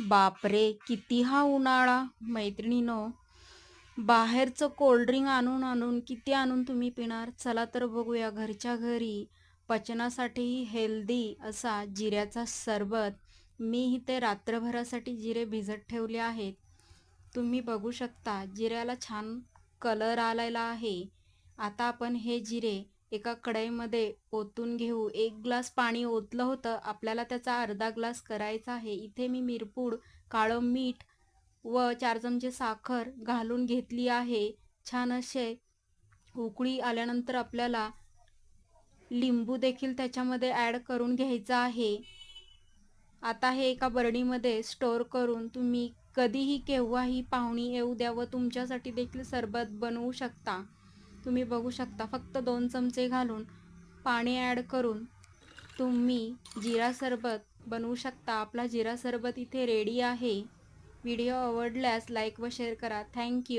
बापरे किती हा उन्हाळा मैत्रिणीनो. बाहेरचं कोल्ड्रिंक आणून आणून किती आणून तुम्ही पिणार? चला तर बघूया घरच्या घरी. पचनासाठी हेल्दी असा जिऱ्याचा सरबत. मी इथे रात्रभरासाठी जिरे भिजत ठेवले आहेत. तुम्ही बघू शकता जिऱ्याला छान कलर आलेला आहे. आता आपण हे जिरे एका कढईमध्ये ओतून घेऊ. एक ग्लास पाणी ओतलं होतं. आपल्याला त्याचा अर्धा ग्लास करायचा आहे. इथे मी मिरपूड काळं मीठ व चार चमचे साखर घालून घेतली आहे. छान असे उकळी आल्यानंतर आपल्याला लिंबू देखील त्याच्यामध्ये ॲड करून घ्यायचं आहे. आता हे एका बरणीमध्ये स्टोअर करून तुम्ही कधीही केव्हाही पाहुणी येऊ द्या व तुमच्यासाठी देखील सरबत बनवू शकता. तुम्ही बघू शकता फक्त दोन चमचे घालून पाणी ॲड करून तुम्ही जिरा सरबत बनवू शकता. आपला जिरा सरबत इथे रेडी आहे. व्हिडिओ आवडल्यास लाईक व शेअर करा. थँक्यू